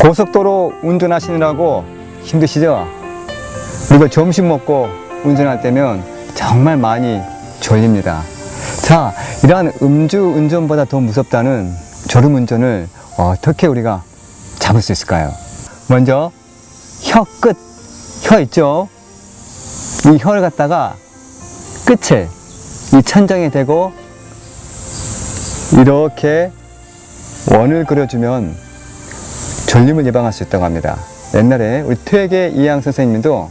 고속도로 운전하시느라고 힘드시죠? 그리고 점심 먹고 운전할 때면 정말 많이 졸립니다. 자, 이러한 음주 운전보다 더 무섭다는 졸음 운전을 어떻게 우리가 잡을 수 있을까요? 먼저 혀 끝, 혀 있죠? 이 혀를 갖다가 끝을 이 천장에 대고 이렇게 원을 그려주면 졸림을 예방할 수 있다고 합니다. 옛날에 우리 퇴계 이양 선생님도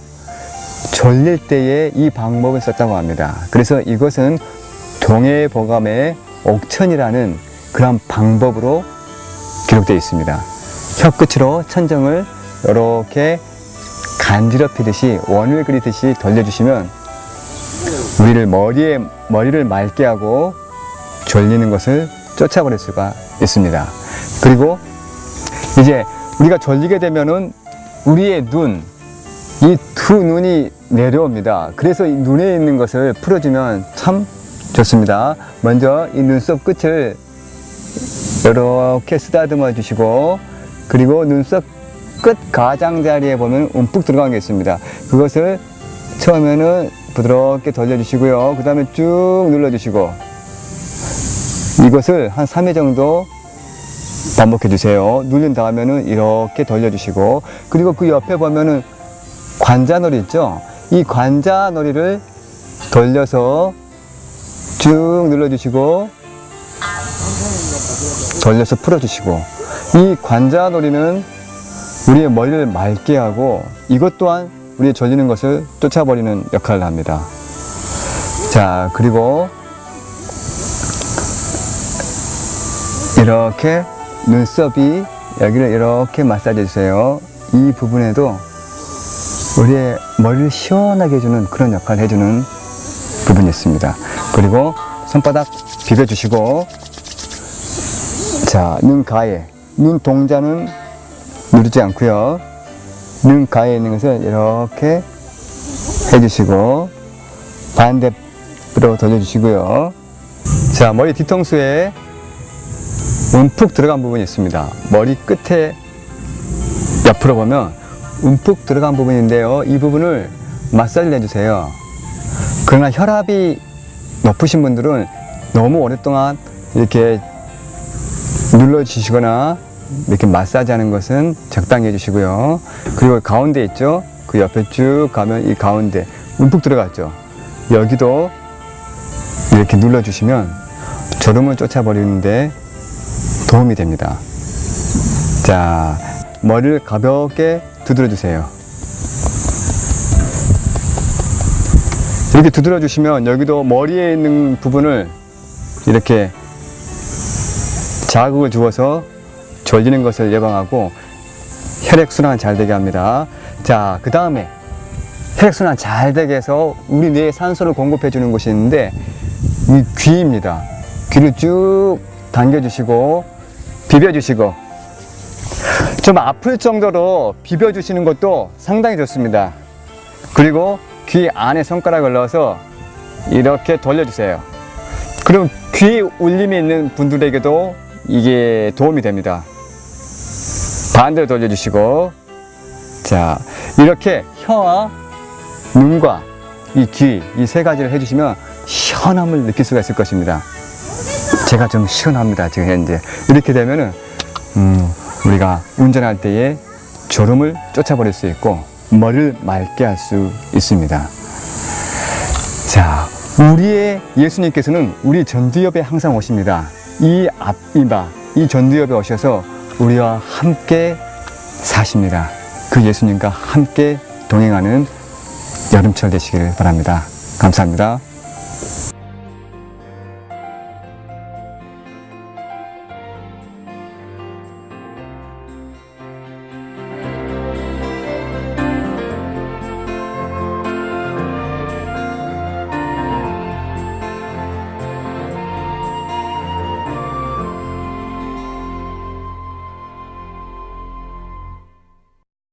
졸릴 때에 이 방법을 썼다고 합니다. 그래서 이것은 동해보감의 옥천이라는 그런 방법으로 기록되어 있습니다. 혀 끝으로 천정을 이렇게 간지럽히듯이 원을 그리듯이 돌려주시면 우리를 머리에 머리를 맑게 하고 졸리는 것을 쫓아버릴 수가 있습니다. 그리고 이제 우리가 졸리게 되면은 우리의 눈, 이 두 눈이 내려옵니다. 그래서 이 눈에 있는 것을 풀어주면 참 좋습니다. 먼저 이 눈썹 끝을 이렇게 쓰다듬어 주시고 그리고 눈썹 끝 가장자리에 보면 움푹 들어간 게 있습니다. 그것을 처음에는 부드럽게 돌려주시고요. 그 다음에 쭉 눌러주시고 이것을 한 3회 정도 반복해 주세요. 누른 다음에는 이렇게 돌려주시고 그리고 그 옆에 보면은 관자놀이 있죠? 이 관자놀이를 돌려서 쭉 눌러주시고 돌려서 풀어주시고 이 관자놀이는 우리의 머리를 맑게 하고 이것 또한 우리의 졸리는 것을 쫓아버리는 역할을 합니다. 자 그리고 이렇게 눈썹이 여기를 이렇게 마사지 해주세요. 이 부분에도 우리의 머리를 시원하게 해주는 그런 역할을 해주는 부분이 있습니다. 그리고 손바닥 비벼주시고 자, 눈 가에 눈 동자는 누르지 않고요. 눈 가에 있는 것을 이렇게 해주시고 반대로 돌려주시고요. 자, 머리 뒤통수에 움푹 들어간 부분이 있습니다. 머리 끝에 옆으로 보면 움푹 들어간 부분인데요. 이 부분을 마사지를 해주세요. 그러나 혈압이 높으신 분들은 너무 오랫동안 이렇게 눌러주시거나 이렇게 마사지 하는 것은 적당히 해주시고요. 그리고 가운데 있죠? 그 옆에 쭉 가면 이 가운데 움푹 들어갔죠? 여기도 이렇게 눌러주시면 졸음을 쫓아버리는데 도움이 됩니다. 자, 머리를 가볍게 두드려 주세요. 이렇게 두드려 주시면 여기도 머리에 있는 부분을 이렇게 자극을 주어서 졸리는 것을 예방하고 혈액순환 잘 되게 합니다. 자, 그 다음에 혈액순환 잘 되게 해서 우리 뇌에 산소를 공급해 주는 곳이 있는데 이 귀입니다. 귀를 쭉 당겨주시고 비벼주시고 좀 아플 정도로 비벼주시는 것도 상당히 좋습니다. 그리고 귀 안에 손가락을 넣어서 이렇게 돌려주세요. 그럼 귀에 울림이 있는 분들에게도 이게 도움이 됩니다. 반대로 돌려주시고 자 이렇게 혀와 눈과 이 귀 이 세 가지를 해주시면 시원함을 느낄 수가 있을 것입니다. 제가 좀 시원합니다 지금 현재 이렇게 되면은 음, 우리가 운전할 때에 졸음을 쫓아버릴 수 있고 머리를 맑게 할 수 있습니다. 자, 우리의 예수님께서는 우리 전두엽에 항상 오십니다. 이 앞이바, 이 전두엽에 오셔서 우리와 함께 사십니다. 그 예수님과 함께 동행하는 여름철 되시길 바랍니다. 감사합니다.